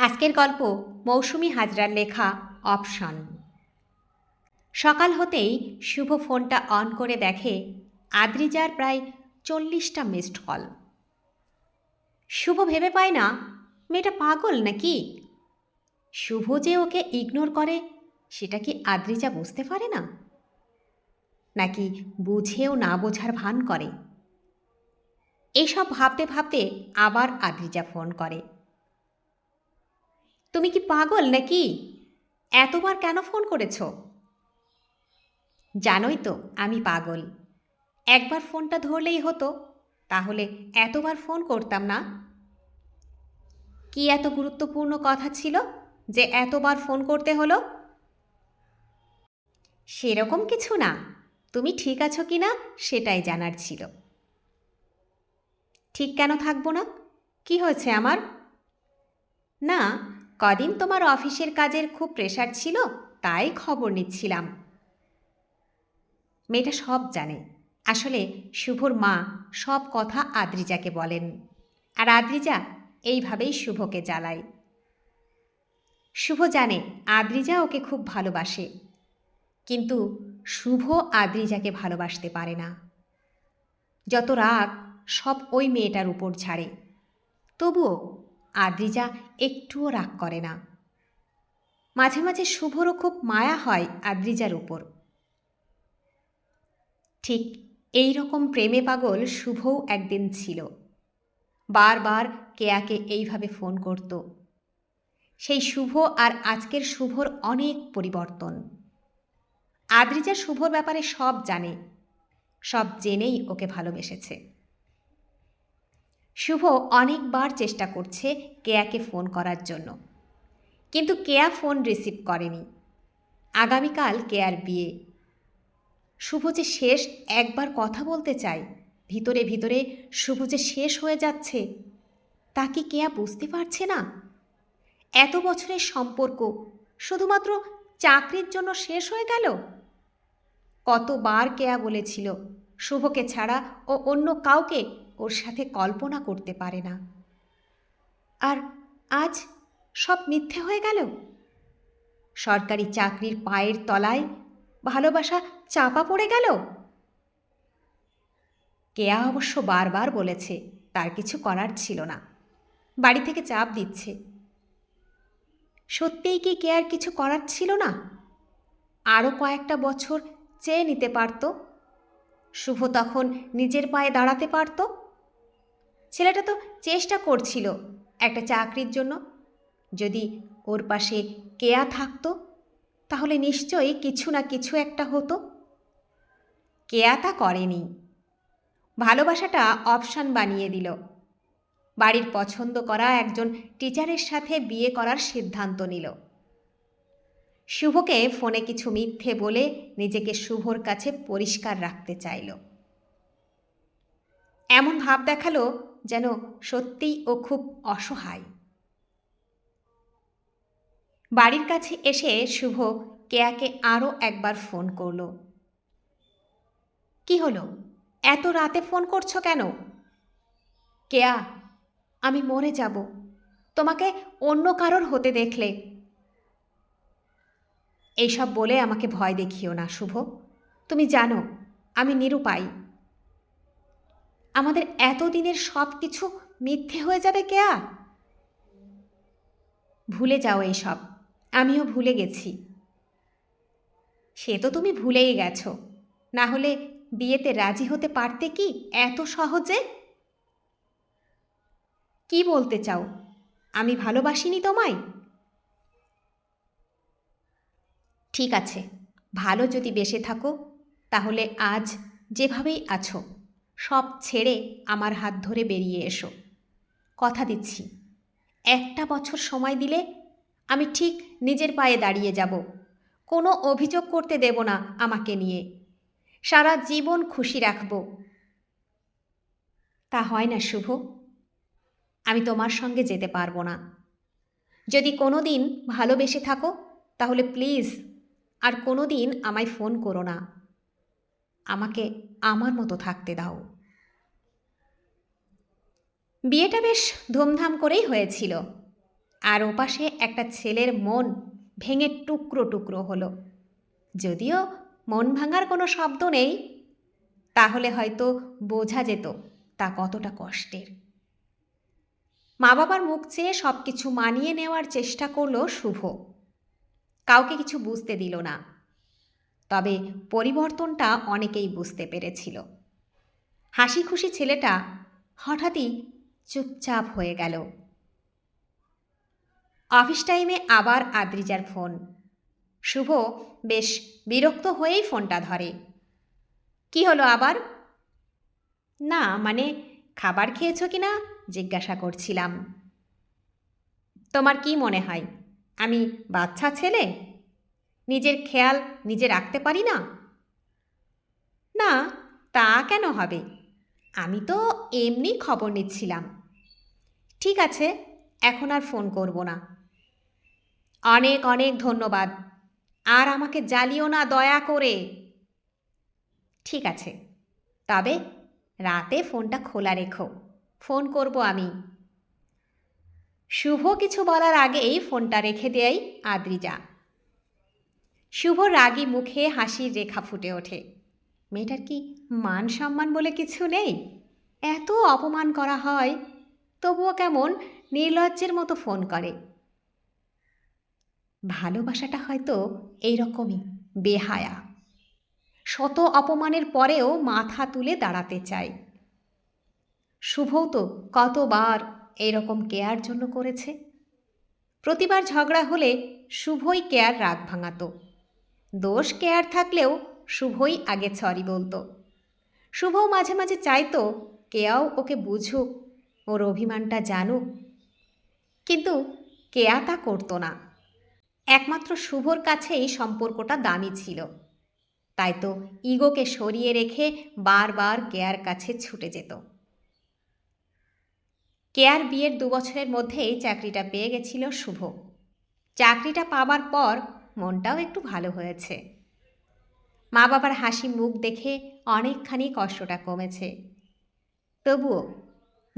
আজকের গল্প মৌসুমি হাজরার লেখা অপশন। সকাল হতেই শুভ ফোনটা অন করে দেখে আদ্রিজার প্রায় চল্লিশটা মিসড কল শুভ ভেবে পায় না, মেয়েটা পাগল নাকি? শুভ যে ওকে ইগনোর করে, সেটা কি আদ্রিজা বুঝতে পারে না? নাকি বুঝেও না বোঝার ভান করে? এসব ভাবতে ভাবতে আবার আদ্রিজা ফোন করে। তুমি কি পাগল নাকি? এতবার কেন ফোন করেছ? জানোই তো, আমি পাগল। একবার ফোনটা ধরলেই হতো, তাহলে এতবার ফোন করতাম না। কি এত গুরুত্বপূর্ণ কথা ছিল যে এতবার ফোন করতে হলো? সেরকম কিছু না। তুমি ঠিক আছো কি না সেটাই জানার ছিল। ঠিক কেন থাকব না? কি হয়েছে আমার? না কদিন তোমার অফিসের কাজের খুব প্রেশার ছিল, তাই খবর নিচ্ছিলাম। মেয়েটা সব জানে। আসলে শুভর মা সব কথা আদ্রিজাকে বলেন। আর আদ্রিজা এইভাবেই শুভকে জ্বালায়। শুভ জানে আদ্রিজা ওকে খুব ভালোবাসে, কিন্তু শুভ আদ্রিজাকে ভালোবাসতে পারে না। যত রাগ সব ওই মেয়েটার উপর ছাড়ে তবুও আদ্রিজা একটুও রাগ করে না। মাঝে মাঝে শুভরও খুব মায়া হয় আদ্রিজার উপর। ঠিক এই রকম প্রেমে পাগল শুভও একদিন ছিল। বারবার কেয়াকে এইভাবে ফোন করত। সেই শুভ আর আজকের শুভর অনেক পরিবর্তন। আদ্রিজা শুভর ব্যাপারে সব জানে, সব জেনেই ওকে ভালোবেসেছে। শুভ অনেকবার চেষ্টা করছে কেয়াকে ফোন করার জন্য। কিন্তু কেয়া ফোন রিসিভ করেনি। আগামীকাল কেয়ার বিয়ে। শুভ যে শেষ একবার কথা বলতে চায়, ভিতরে ভিতরে শুভ যে শেষ হয়ে যাচ্ছে, তা কি কেয়া বুঝতে পারছে না? এত বছরের সম্পর্ক, শুধুমাত্র চাকরির জন্য শেষ হয়ে গেল? কতবার কেয়া বলেছিল, শুভকে ছাড়া ও অন্য কাউকে ওর সাথে কল্পনা করতে পারে না। আর আজ সব মিথ্যে হয়ে গেল? সরকারি চাকরির পায়ের তলায় ভালোবাসা চাপা পড়ে গেল? কেয়া অবশ্য বারবার বলেছে, তার কিছু করার ছিল না। বাড়ি থেকে চাপ দিচ্ছে। সত্যিই কি কেয়ার কিছু করার ছিল না? আরও কয়েকটা বছর চেয়ে নিতে পারত? শুভ তখন নিজের পায়ে দাঁড়াতে পারত? ছেলেটা তো চেষ্টা করছিল একটা চাকরির জন্য। যদি ওর পাশে কেয়া থাকতো, তাহলে নিশ্চয়ই কিছু না কিছু একটা হতো। কেয়া তা করেনি। ভালোবাসাটা অপশান বানিয়ে দিল। বাড়ির পছন্দ করা একজন টিচারের সাথে বিয়ে করার সিদ্ধান্ত নিল। শুভকে ফোনে কিছু মিথ্যে বলে নিজেকে শুভর কাছে পরিষ্কার রাখতে চাইল। এমন ভাব দেখাল যেন সত্যিই ও খুব অসহায়। বাড়ির কাছে এসে শুভ কেয়াকে আরও একবার ফোন করল। কি হলো? এত রাতে ফোন করছ কেন? কেয়া, আমি মরে যাব। তোমাকে অন্য কারোর হতে দেখলে। এইসব বলে আমাকে ভয় দেখিও না, শুভ। তুমি জানো, আমি নিরুপায়। আমাদের এতদিনের সব কিছু মিথ্যে হয়ে যাবে কেয়া? ভুলে যাও এইসব। আমিও ভুলে গেছি। সে তো তুমি ভুলেই গেছো। না হলে বিয়েতে রাজি হতে পারতে কি এত সহজে? কি বলতে চাও? আমি ভালোবাসিনি তোমায়? ঠিক আছে। ভালো যদি বেসে থাকো, তাহলে আজ যেভাবেই আছো। সব ছেড়ে আমার হাত ধরে বেরিয়ে এসো। কথা দিচ্ছি। একটা বছর সময় দিলে আমি ঠিক নিজের পায়ে দাঁড়িয়ে যাব। কোনো অভিযোগ করতে দেব না আমাকে নিয়ে। সারা জীবন খুশি রাখব। তা হয় না, শুভ। আমি তোমার সঙ্গে যেতে পারব না। যদি কোনো দিন ভালোবেসে থাকো, তাহলে প্লিজ আর কোনো দিন আমায় ফোন করো না। আমাকে আমার মতো থাকতে দাও। বিয়েটা বেশ ধুমধাম করেই হয়েছিল। আর ওপাশে একটা ছেলের মন ভেঙে টুকরো টুকরো হলো। যদিও মন ভাঙার কোনো শব্দ নেই, তাহলে হয়তো বোঝা যেত তা কতটা কষ্টের। মা বাবার মুখ চেয়ে সব কিছু মানিয়ে নেওয়ার চেষ্টা করল শুভ। কাউকে কিছু বুঝতে দিল না। তবে পরিবর্তনটা অনেকেই বুঝতে পেরেছিল। হাসি খুশি ছেলেটা হঠাৎই চুপচাপ হয়ে গেল। অফিস টাইমে আবার আদ্রিজার ফোন। শুভ বেশ বিরক্ত হয়েই ফোনটা ধরে। কি হলো আবার? না মানে খাবার খেয়েছো কি না জিজ্ঞাসা করছিলাম। তোমার কি মনে হয়? আমি বাচ্চা ছেলে? নিজের খেয়াল নিজে রাখতে পারি না? না, তা কেন হবে? আমি তো এমনি খবর নিচ্ছিলাম। ঠিক আছে, এখন আর ফোন করব না। অনেক অনেক ধন্যবাদ। আর আমাকে জ্বালিও না দয়া করে। ঠিক আছে, তবে রাতে ফোনটা খোলা রেখো। ফোন করব আমি। শুভ কিছু বলার আগেই ফোনটা রেখে দেয় আদ্রিজা। শুভ রাগী মুখে হাসির রেখা ফুটে ওঠে। মেয়েটার কি মান সম্মান বলে কিছু নেই? এত অপমান করা হয়, তবুও কেমন নির্লজ্জের মতো ফোন করে। ভালোবাসাটা হয়তো এইরকমই, বেহায়া। শত অপমানের পরেও মাথা তুলে দাঁড়াতে চায় শুভও তো কতবার এইরকম কেয়ার জন্য করেছে? প্রতিবার ঝগড়া হলে শুভই কেয়ার রাগ ভাঙাতো। দোষ কেয়ার থাকলেও শুভই আগে সরি বলতো। শুভও মাঝে মাঝে চাইতো, কেয়াও ওকে বুঝুক, ওর অভিমানটা জানুক। কিন্তু কেয়া তা করতো না। একমাত্র শুভর কাছেই সম্পর্কটা দামি ছিল। তাই তো ইগোকে সরিয়ে রেখে বারবার কেয়ার কাছে ছুটে যেত। কেয়ার বিয়ের দু বছরের মধ্যেই চাকরিটা পেয়ে গেছিল শুভ। চাকরিটা পাবার পর মনটাও একটু ভালো হয়েছে। মা বাবার হাসি মুখ দেখে অনেকখানি কষ্টটা কমেছে। তবুও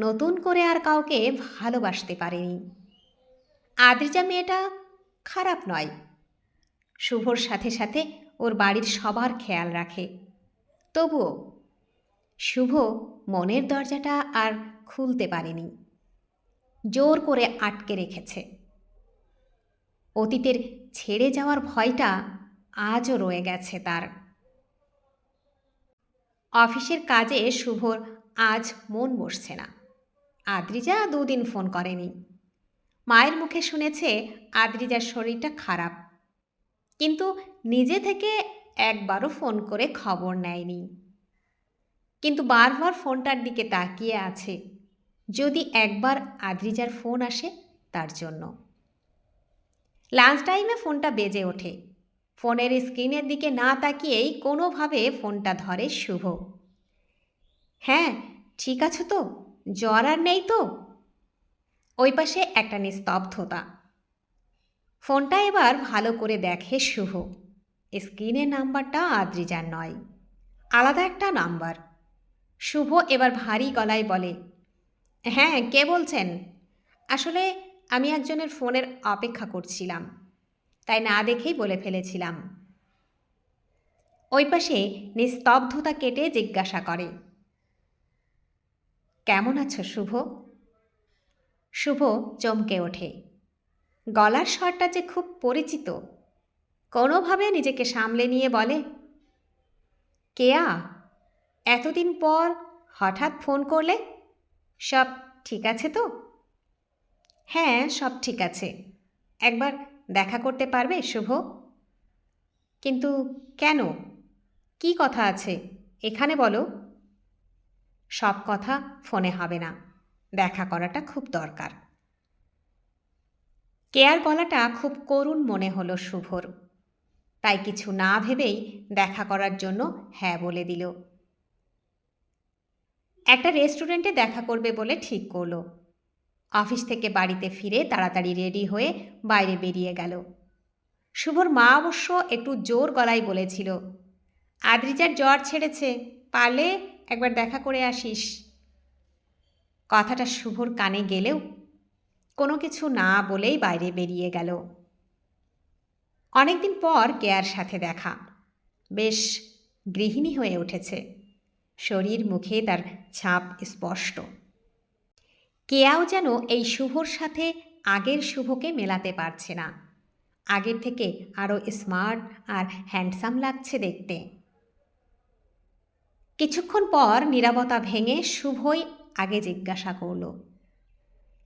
নতুন করে আর কাউকে ভালোবাসতে পারেনি। আদ্রিজা মেয়েটা খারাপ নয়। শুভর সাথে সাথে ওর বাড়ির সবার খেয়াল রাখে। তবুও শুভ মনের দরজাটা আর খুলতে পারেনি। জোর করে আটকে রেখেছে। অতীতের ছেড়ে যাওয়ার ভয়টা আজও রয়ে গেছে তার। অফিসের কাজে শুভর আজ মন বসছে না। আদ্রিজা দুদিন ফোন করেনি। মায়ের মুখে শুনেছে আদ্রিজার শরীরটা খারাপ। কিন্তু নিজে থেকে একবারও ফোন করে খবর নেয়নি। কিন্তু বারবার ফোনটার দিকে তাকিয়ে আছে। যদি একবার আদ্রিজার ফোন আসে তার জন্য। লাঞ্চ টাইমে ফোনটা বেজে ওঠে। ফোনের স্ক্রিনের দিকে না তাকিয়েই কোনোভাবে ফোনটা ধরে শুভ। হ্যাঁ ঠিক আছে তো? জ্বর আর নেই তো? ওই পাশে একটা নিস্তব্ধতা। ফোনটা এবার ভালো করে দেখে শুভ। স্ক্রিনের নাম্বারটা আদ্রিজার নয়। আলাদা একটা নাম্বার শুভ এবার ভারী গলায় বলে হ্যাঁ কে বলছেন? আসলে আমি একজনের ফোনের অপেক্ষা করছিলাম। তাই না দেখেই বলে ফেলেছিলাম। ওই পাশে নিস্তব্ধতা কেটে জিজ্ঞাসা করে, কেমন আছো শুভ? শুভ চমকে ওঠে। গলার স্বরটা যে খুব পরিচিত, কোনোভাবে নিজেকে সামলে নিয়ে বলে, কেয়া, এতদিন পর হঠাৎ ফোন করলে? সব ঠিক আছে তো? হ্যাঁ সব ঠিক আছে। একবার দেখা করতে পারবে, শুভ? কিন্তু কেন? কি কথা আছে? এখানে বলো। সব কথা ফোনে হবে না। দেখা করাটা খুব দরকার। কেয়ার গলাটা খুব করুণ মনে হলো শুভর। তাই কিছু না ভেবেই দেখা করার জন্য হ্যাঁ বলে দিল। একটা রেস্টুরেন্টে দেখা করবে বলে ঠিক করল। অফিস থেকে বাড়িতে ফিরে তাড়াতাড়ি রেডি হয়ে বাইরে বেরিয়ে গেল। শুভর মা অবশ্য একটু জোর গলায় বলেছিল, আদ্রিজার জ্বর ছেড়েছে, পারলে একবার দেখা করে আসিস। কথাটা শুভর কানে গেলেও কোনো কিছু না বলেই বাইরে বেরিয়ে গেল। অনেকদিন পর কেয়ার সাথে দেখা। বেশ গৃহিণী হয়ে উঠেছে। শরীর, মুখে তার ছাপ স্পষ্ট। কেয়াও যেন এই শুভর সাথে আগের শুভকে মেলাতে পারছে না। আগের থেকে আরও স্মার্ট আর হ্যান্ডসাম লাগছে দেখতে। কিছুক্ষণ পর নিরাপত্তা ভেঙে শুভই আগে জিজ্ঞাসা করল,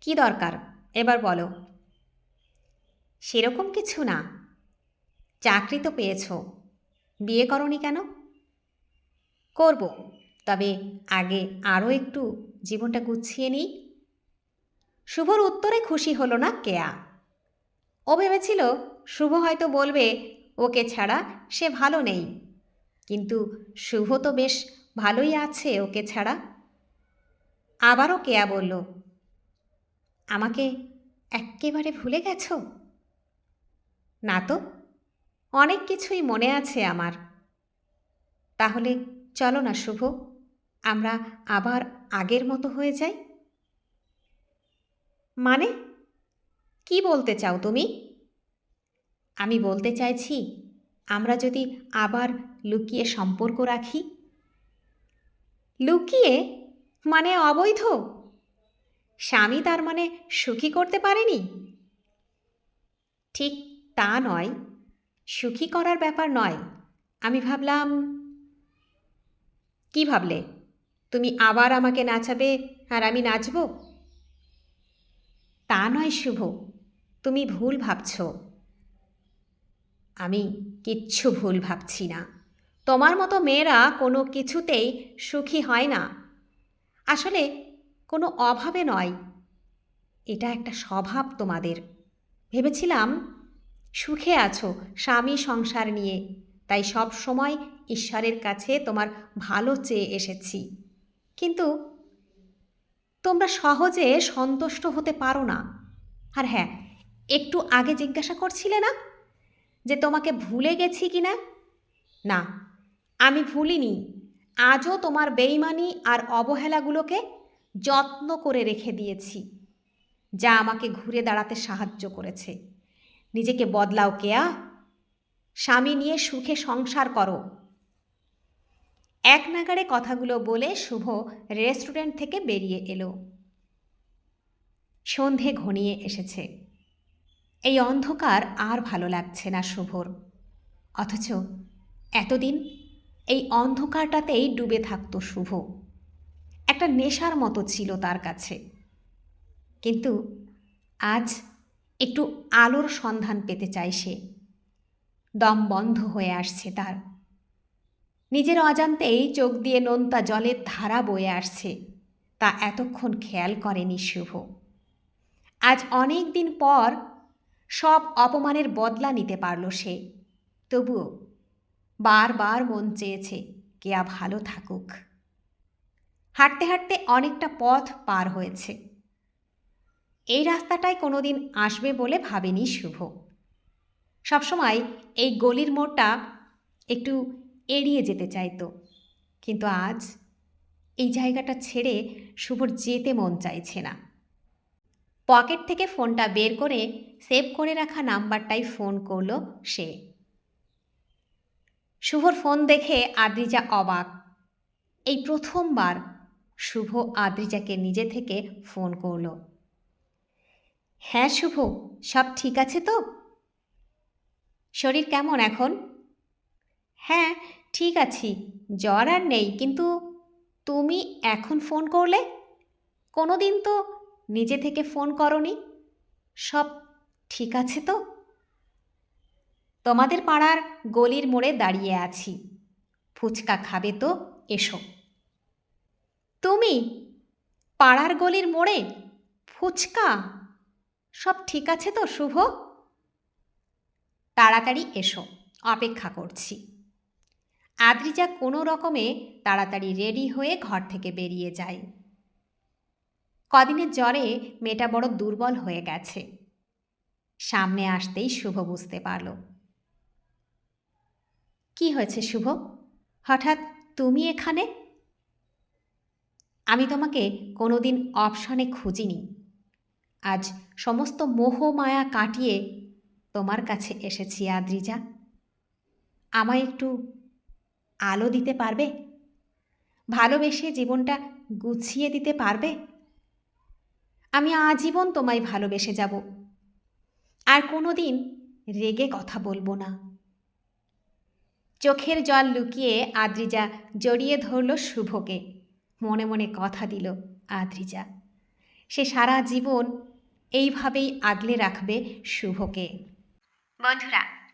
কি দরকার? এবার বলো। সেরকম কিছু না। চাকরি তো পেয়েছ। বিয়ে করনি কেন? করব। তবে আগে আরও একটু জীবনটা গুছিয়ে নিই। শুভর উত্তরে খুশি হলো না কেয়া। ও ভেবেছিল, শুভ হয়তো বলবে, ওকে ছাড়া সে ভালো নেই। কিন্তু শুভ তো বেশ ভালোই আছে ওকে ছাড়া। আবারও কেয়া বলল, আমাকে এক্কেবারে ভুলে গেছো? না তো, অনেক কিছুই মনে আছে আমার। তাহলে চলো না শুভ, আমরা আবার আগের মতো হয়ে যাই। মানে? কি বলতে চাও তুমি? আমি বলতে চাইছি, আমরা যদি আবার লুকিয়ে সম্পর্ক রাখি? লুকিয়ে? মানে অবৈধ? স্বামী তার মানে সুখী করতে পারেনি? ঠিক তা নয়, সুখী করার ব্যাপার নয়। আমি ভাবলাম, কি ভাবলে? তুমি আবার আমাকে নাচাবে আর আমি নাচব? তা নয় শুভ, তুমি ভুল ভাবছ। আমি কিচ্ছু ভুল ভাবছি না। তোমার মতো মেয়েরা কোনো কিছুতেই সুখী হয় না। আসলে কোনো অভাবে নয়। এটা একটা স্বভাব তোমাদের। ভেবেছিলাম সুখে আছো, স্বামী সংসার নিয়ে। তাই সব সময় ঈশ্বরের কাছে তোমার ভালো চেয়ে এসেছি। কিন্তু তোমরা সহজে সন্তুষ্ট হতে পারো না। আর হ্যাঁ একটু আগে জিজ্ঞাসা করছিলে না যে তোমাকে ভুলে গেছি কি না না, আমি ভুলিনি। আজও তোমার বেইমানি আর অবহেলাগুলোকে যত্ন করে রেখে দিয়েছি, যা আমাকে ঘুরে দাঁড়াতে সাহায্য করেছে। নিজেকে বদলাও, কেয়া। স্বামী নিয়ে সুখে সংসার করো। এক নাগাড়ে কথাগুলো বলে শুভ রেস্টুরেন্ট থেকে বেরিয়ে এলো। সন্ধে ঘনিয়ে এসেছে। এই অন্ধকার আর ভালো লাগছে না শুভর। অথচ এতদিন এই অন্ধকারটাতেই ডুবে থাকত শুভ। একটা নেশার মতো ছিল তার কাছে। কিন্তু আজ একটু আলোর সন্ধান পেতে চায় সে। দম বন্ধ হয়ে আসছে তার। নিজের অজান্তেই চোখ দিয়ে নোনতা জলের ধারা বয়ে আসছে। তা এতক্ষণ খেয়াল করেনি শুভ। আজ অনেক দিন পর সব অপমানের বদলা নিতে পারল সে। তবুও বারবার মন চেয়েছে, কেয়া ভালো থাকুক। হাঁটতে হাঁটতে অনেকটা পথ পার হয়েছে। এই রাস্তাটায় কোনোদিন আসবে বলে ভাবেনি শুভ। সবসময় এই গলির মোড়টা একটু এড়িয়ে যেতে চাইতো। কিন্তু আজ এই জায়গাটা ছেড়ে শুভর যেতে মন চাইছে না। পকেট থেকে ফোনটা বের করে সেভ করে রাখা নাম্বারটাই ফোন করল সে। শুভর ফোন দেখে আদ্রিজা অবাক। এই প্রথমবার শুভ আদ্রিজাকে নিজে থেকে ফোন করল। হ্যাঁ শুভ, সব ঠিক আছে তো? শরীর কেমন এখন? হ্যাঁ ঠিক আছি, জ্বর আর নেই, কিন্তু তুমি এখন ফোন করলে? কোনো দিন তো নিজে থেকে ফোন করনি। সব ঠিক আছে তো? তোমাদের পাড়ার গলির মোড়ে দাঁড়িয়ে আছি। ফুচকা খাবে তো, এসো। তুমি পাড়ার গলির মোড়ে ফুচকা? সব ঠিক আছে তো, শুভ? তাড়াতাড়ি এসো, অপেক্ষা করছি। আদ্রিজা কোনো রকমে তাড়াতাড়ি রেডি হয়ে ঘর থেকে বেরিয়ে যায়। কদিনের জ্বরে মেয়েটা বড় দুর্বল হয়ে গেছে। সামনে আসতেই শুভ বুঝতে পারল। কি হয়েছে শুভ? হঠাৎ তুমি এখানে? আমি তোমাকে কোনোদিন অপশনে খুঁজিনি। আজ সমস্ত মোহ মায়া কাটিয়ে তোমার কাছে এসেছি আদ্রিজা আমায় একটু আলো দিতে পারবে? ভালোবেসে জীবনটা গুছিয়ে দিতে পারবে? আমি আজীবন তোমায় ভালোবেসে যাব। আর কোনো দিন রেগে কথা বলব না। চোখের জল লুকিয়ে আদ্রিজা জড়িয়ে ধরল শুভকে। মনে মনে কথা দিল আদ্রিজা। সে সারা জীবন এইভাবেই আগলে রাখবে শুভকে। বন্ধুরা